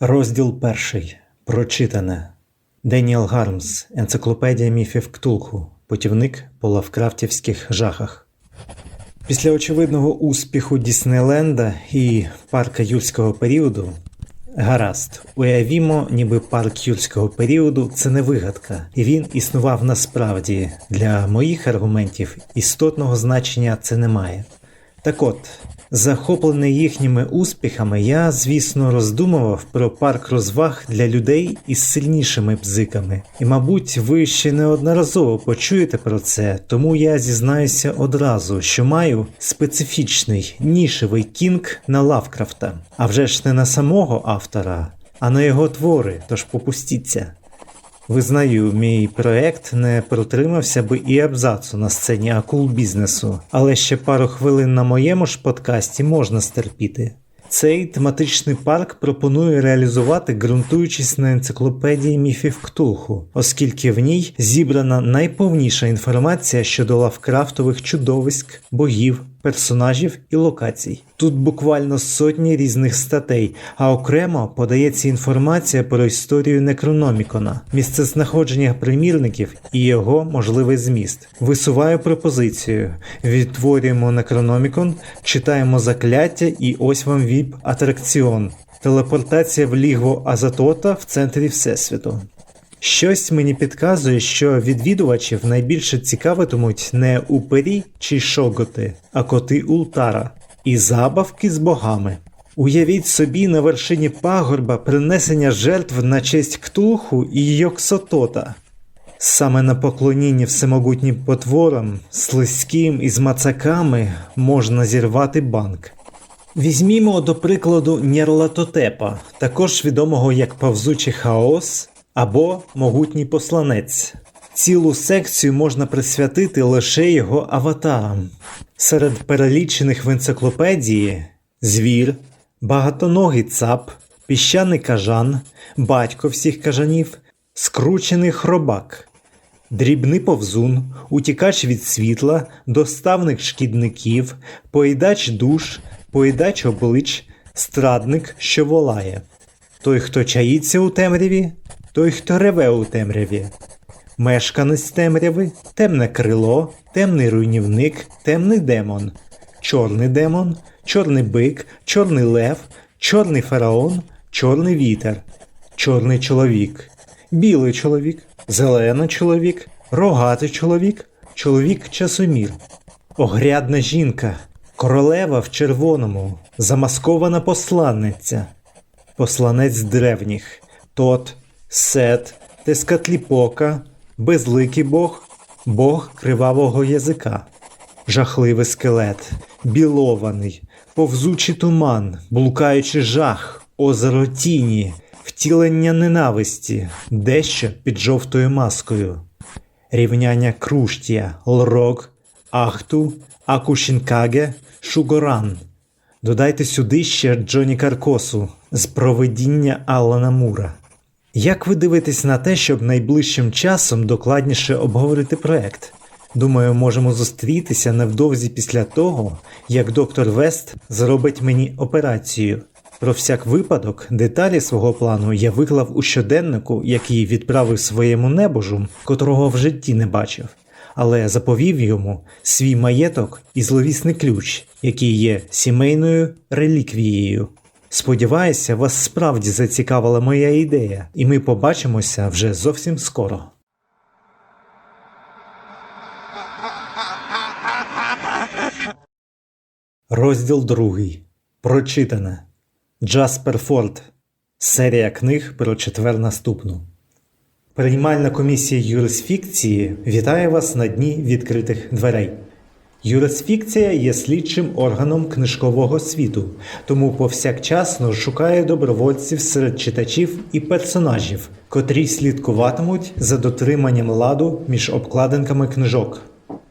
Розділ перший. Прочитане. Деніел Гармс. Енциклопедія міфів Ктулху. Путівник по лавкрафтівських жахах. Після очевидного успіху Діснейленда і парка юрського періоду. Гаразд, уявімо, ніби парк юрського періоду це не вигадка, і він існував насправді. Для моїх аргументів істотного значення це не має. Так от, захоплений їхніми успіхами, я, звісно, роздумував про парк розваг для людей із сильнішими бзиками. І, мабуть, ви ще неодноразово почуєте про це, тому я зізнаюся одразу, що маю специфічний нішевий кінг на Лавкрафта, а вже ж не на самого автора, а на його твори, тож попустіться. Визнаю, мій проект не протримався би і абзацу на сцені акул бізнесу, але ще пару хвилин на моєму ж подкасті можна стерпіти. Цей тематичний парк пропонує реалізувати, ґрунтуючись на енциклопедії міфів Ктулху, оскільки в ній зібрана найповніша інформація щодо лавкрафтових чудовиськ, богів, персонажів і локацій. Тут буквально сотні різних статей, а окремо подається інформація про історію Некрономікона, місцезнаходження примірників і його можливий зміст. Висуваю пропозицію: відтворюємо Некрономікон, читаємо закляття, і ось вам віп атракціон. Телепортація в лігво Азатота в центрі Всесвіту. Щось мені підказує, що відвідувачів найбільше цікавитимуть не упері чи шоготи, а коти Ултара і забавки з богами. Уявіть собі на вершині пагорба принесення жертв на честь Ктулху і Йоксотота. Саме на поклонінні всемогутнім потворам, слизьким і з мацаками можна зірвати банк. Візьмімо до прикладу Нєрлатотепа, також відомого як Павзучий хаос або Могутній посланець. Цілу секцію можна присвятити лише його аватарам. Серед перелічених в енциклопедії звір, багатоногий цап, піщаний кажан, батько всіх кажанів, скручений хробак, дрібний повзун, утікач від світла, доставник шкідників, поїдач душ, поїдач облич, страдник, що волає. Той, хто чаїться у темряві, той, хто реве у темряві. Мешканець темряви, темне крило, темний руйнівник, темний демон, чорний демон, чорний бик, чорний лев, чорний фараон, чорний вітер, чорний чоловік, білий чоловік, зелений чоловік, рогатий чоловік, чоловік часомір, огрядна жінка, королева в червоному, замаскована посланниця, посланець древніх, тот, сет, тескатліпока, безликий бог, бог кривавого язика, жахливий скелет, білований, повзучий туман, блукаючий жах, озеро тіні, втілення ненависті, дещо під жовтою маскою, рівняння Круштія, Лрок, Ахту, Акушінкаге, Шугоран. Додайте сюди ще Джоні Каркосу з проведіння Алана Мура. Як ви дивитесь на те, щоб найближчим часом докладніше обговорити проект? Думаю, можемо зустрітися невдовзі після того, як доктор Вест зробить мені операцію. Про всяк випадок, деталі свого плану я виклав у щоденнику, який відправив своєму небожу, котрого в житті не бачив, але заповів йому свій маєток і зловісний ключ, який є сімейною реліквією. Сподіваюся, вас справді зацікавила моя ідея, і ми побачимося вже зовсім скоро. Розділ другий. Прочитане. Джаспер Форд. Серія книг про четвер наступну. Приймальна комісія юрисфікції вітає вас на дні відкритих дверей. Юрисфікція є слідчим органом книжкового світу, тому повсякчасно шукає добровольців серед читачів і персонажів, котрі слідкуватимуть за дотриманням ладу між обкладинками книжок.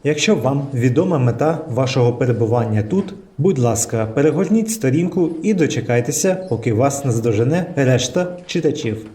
Якщо вам відома мета вашого перебування тут, будь ласка, перегорніть сторінку і дочекайтеся, поки вас наздожене решта читачів.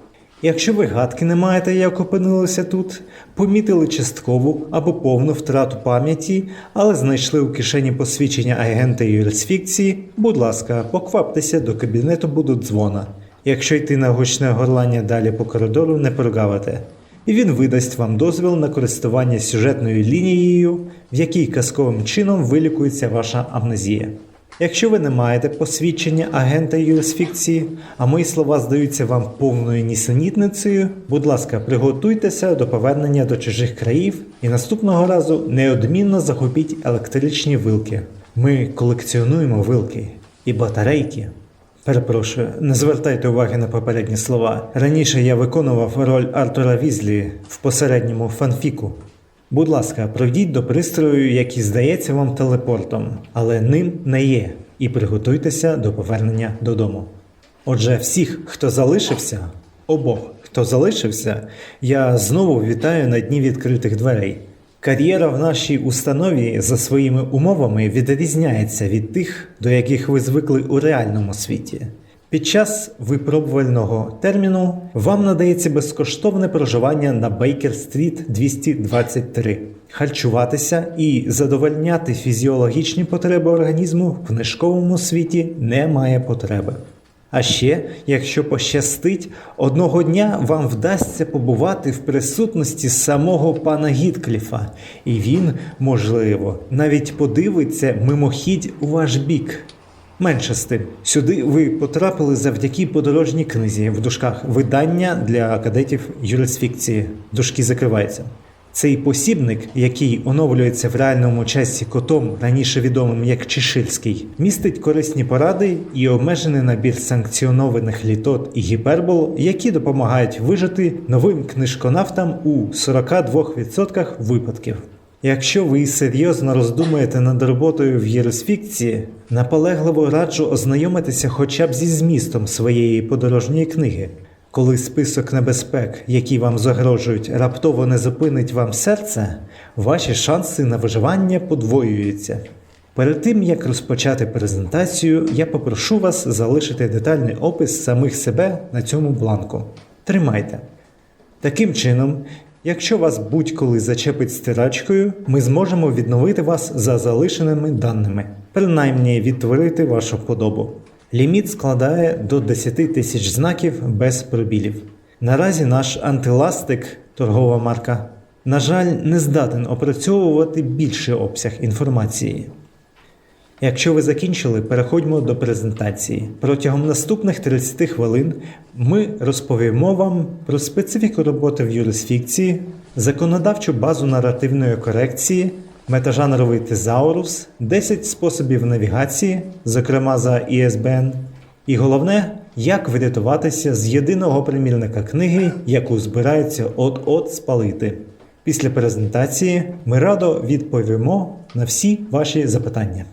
Якщо ви гадки не маєте, як опинилися тут, помітили часткову або повну втрату пам'яті, але знайшли у кишені посвідчення агента юрисфікції, будь ласка, покваптеся до кабінету будуть дзвона. Якщо йти на гучне горлання далі по коридору, не прогавите. І він видасть вам дозвіл на користування сюжетною лінією, в якій казковим чином вилікується ваша амнезія. Якщо ви не маєте посвідчення агента юрисфікції, а мої слова здаються вам повною нісенітницею, будь ласка, приготуйтеся до повернення до чужих країв і наступного разу неодмінно захопіть електричні вилки. Ми колекціонуємо вилки і батарейки. Перепрошую, не звертайте уваги на попередні слова. Раніше я виконував роль Артура Візлі в посередньому фанфіку. Будь ласка, пройдіть до пристрою, який здається вам телепортом, але ним не є, і приготуйтеся до повернення додому. Отже, всіх, хто залишився, обох, хто залишився, я знову вітаю на дні відкритих дверей. Кар'єра в нашій установі за своїми умовами відрізняється від тих, до яких ви звикли у реальному світі. Під час випробувального терміну вам надається безкоштовне проживання на Бейкер-стріт 223, харчуватися і задовольняти фізіологічні потреби організму в книжковому світі немає потреби. А ще, якщо пощастить, одного дня вам вдасться побувати в присутності самого пана Гіткліфа, і він, можливо, навіть подивиться мимохідь у ваш бік. Менше з тим, сюди ви потрапили завдяки подорожній книзі в дужках видання для кадетів юрисфікції. Дужки закриваються. Цей посібник, який оновлюється в реальному часі котом, раніше відомим як Чеширський, містить корисні поради і обмежений набір санкціонованих літот і гіпербол, які допомагають вижити новим книжконавтам у 42% випадків. Якщо ви серйозно роздумуєте над роботою в єросфікції, наполегливо раджу ознайомитися хоча б зі змістом своєї подорожньої книги. Коли список небезпек, які вам загрожують, раптово не зупинить вам серце, ваші шанси на виживання подвоюються. Перед тим як розпочати презентацію, я попрошу вас залишити детальний опис самих себе на цьому бланку. Тримайте. Таким чином, якщо вас будь-коли зачепить стирачкою, ми зможемо відновити вас за залишеними даними, принаймні відтворити вашу подобу. Ліміт складає до 10 тисяч знаків без пробілів. Наразі наш антиластик, торгова марка, на жаль, не здатен опрацьовувати більший обсяг інформації. Якщо ви закінчили, переходьмо до презентації. Протягом наступних 30 хвилин ми розповімо вам про специфіку роботи в юрисфікції, законодавчу базу наративної корекції, метажанровий тезаурус, 10 способів навігації, зокрема за ISBN, і головне, як врятуватися з єдиного примірника книги, яку збираються от-от спалити. Після презентації ми радо відповімо на всі ваші запитання.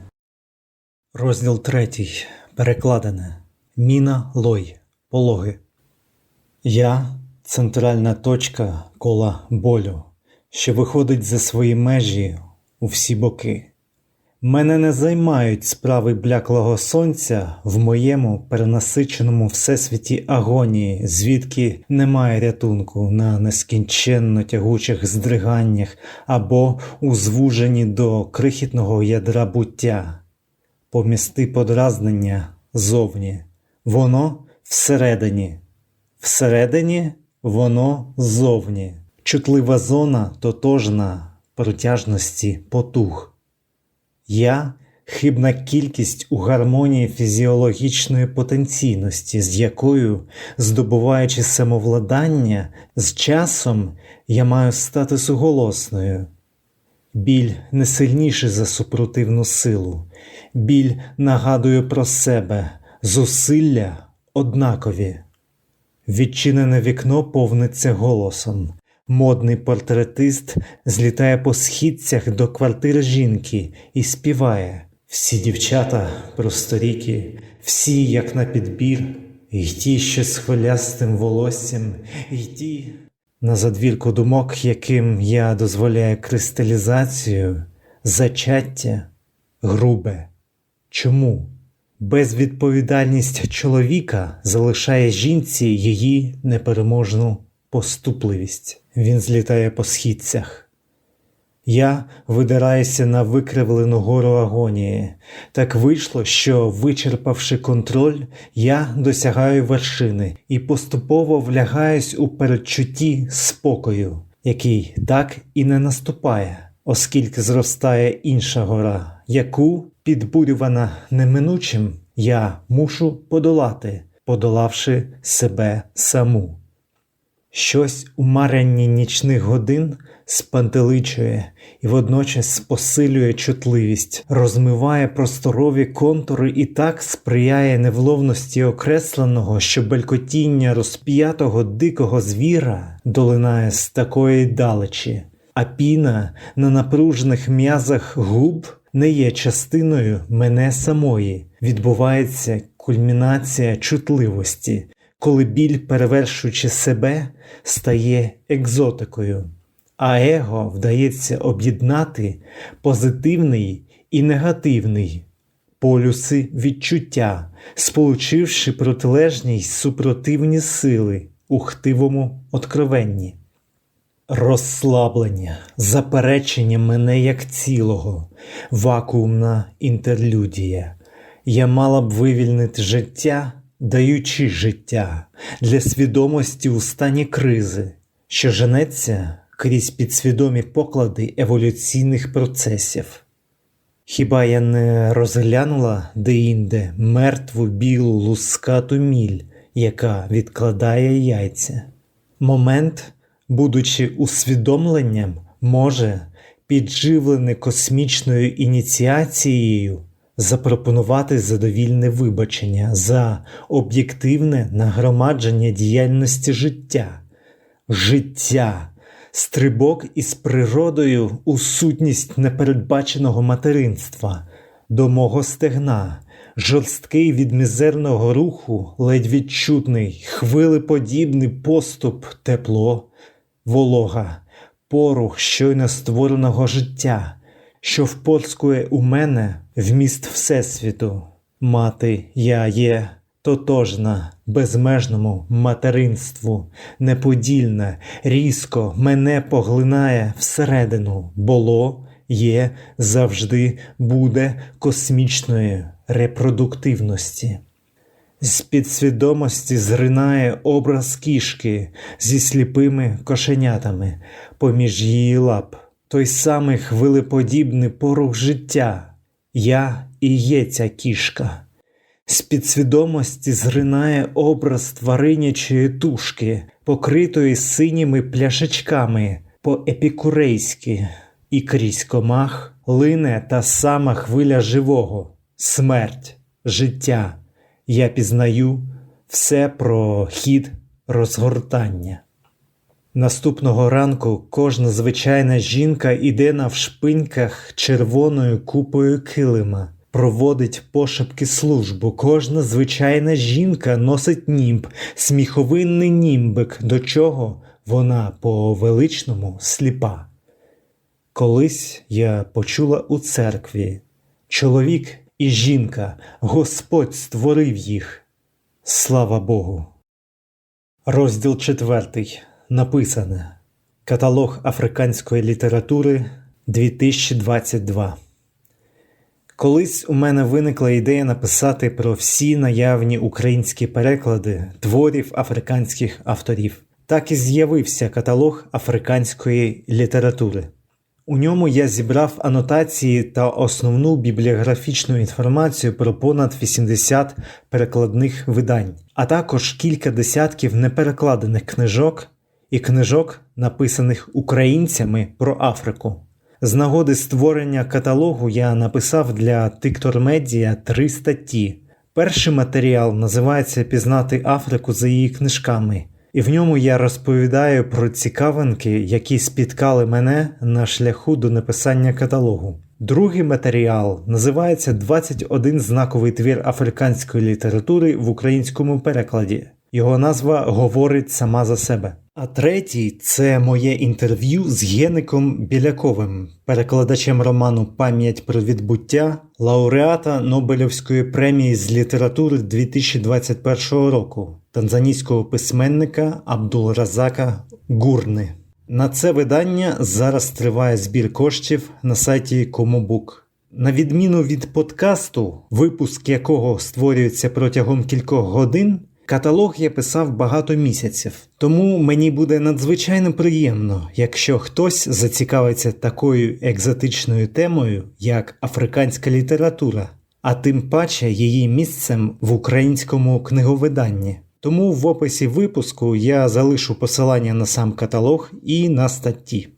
Розділ третій. Перекладене. Міна Лой. Пологи. Я центральна точка кола болю, що виходить за свої межі у всі боки. Мене не займають справи бляклого сонця в моєму перенасиченому всесвіті агонії, звідки немає рятунку на нескінченно тягучих здриганнях або у звуженні до крихітного ядра буття. Помісти подразнення зовні, воно всередині, всередині воно зовні, чутлива зона тотожна протяжності потух. Я хибна кількість у гармонії фізіологічної потенційності, з якою, здобуваючи самовладання, з часом я маю стати суголосною. Біль не сильніший за супротивну силу, біль нагадує про себе, зусилля однакові. Відчинене вікно повниться голосом. Модний портретист злітає по східцях до квартири жінки і співає всі дівчата просторікі, всі, як на підбір, і ті, що з хвилястим волоссям, і ті. На задвірку думок, яким я дозволяю кристалізацію, зачаття грубе. Чому? Безвідповідальність чоловіка залишає жінці її непереможну поступливість. Він злітає по східцях. Я видираюся на викривлену гору агонії. Так вийшло, що, вичерпавши контроль, я досягаю вершини і поступово влягаюсь у передчутті спокою, який так і не наступає, оскільки зростає інша гора, яку, підбурювана неминучим, я мушу подолати, подолавши себе саму. Щось у маренні нічних годин спантеличує і водночас посилює чутливість, розмиває просторові контури і так сприяє невловності окресленого, що белькотіння розп'ятого дикого звіра долинає з такої далечі, а піна на напружених м'язах губ не є частиною мене самої, відбувається кульмінація чутливості, коли біль, перевершуючи себе, стає екзотикою, а его вдається об'єднати позитивний і негативний полюси відчуття, сполучивши протилежні й супротивні сили у хтивому откровенні. Розслаблення, заперечення мене як цілого, вакуумна інтерлюдія. Я мала б вивільнити життя, даючи життя для свідомості у стані кризи, що женеться крізь підсвідомі поклади еволюційних процесів. Хіба я не розглянула деінде мертву білу лускату міль, яка відкладає яйця? Момент, будучи усвідомленням, може, підживлений космічною ініціацією, запропонувати задовільне вибачення за об'єктивне нагромадження діяльності життя, життя, стрибок із природою у сутність непередбаченого материнства, до мого стегна, жорсткий від мізерного руху, ледь відчутний, хвилеподібний поступ, тепло, волога, порух щойно створеного життя що впорскує у мене вміст Всесвіту. Мати я є тотожна, безмежному материнству, неподільна, різко мене поглинає всередину, було, є, завжди буде космічної репродуктивності. З підсвідомості зринає образ кішки зі сліпими кошенятами поміж її лап той самий хвилеподібний порух життя. Я і є ця кішка. З підсвідомості зринає образ тваринячої тушки, покритої синіми пляшечками по епікурейськи, і крізь комах лине та сама хвиля живого, смерть, життя. Я пізнаю все про хід розгортання. Наступного ранку кожна звичайна жінка іде на вшпиньках червоною купою килима, проводить пошепки службу. Кожна звичайна жінка носить німб, сміховинний німбик, до чого вона по величному сліпа. Колись я почула у церкві чоловік і жінка, Господь створив їх. Слава Богу. Розділ четвертий написане Каталог африканської літератури 2022. Колись у мене виникла ідея написати про всі наявні українські переклади творів африканських авторів. Так і з'явився каталог африканської літератури. У ньому я зібрав анотації та основну бібліографічну інформацію про понад 80 перекладних видань, а також кілька десятків неперекладених книжок і книжок, написаних українцями про Африку. З нагоди створення каталогу я написав для Тиктор Медіа три статті. Перший матеріал називається Пізнати Африку за її книжками, і в ньому я розповідаю про цікавинки, які спіткали мене на шляху до написання каталогу. Другий матеріал називається «21 знаковий твір африканської літератури в українському перекладі. Його назва говорить сама за себе. А третій це моє інтерв'ю з Єником Біляковим, перекладачем роману Пам'ять про відбуття, лауреата Нобелівської премії з літератури 2021 року, танзанійського письменника Абдулразака Гурни. На це видання зараз триває збір коштів на сайті Комобук. На відміну від подкасту, випуск якого створюється протягом кількох годин, каталог я писав багато місяців. Тому мені буде надзвичайно приємно, якщо хтось зацікавиться такою екзотичною темою, як африканська література, а тим паче її місцем в українському книговиданні. Тому в описі випуску я залишу посилання на сам каталог і на статті.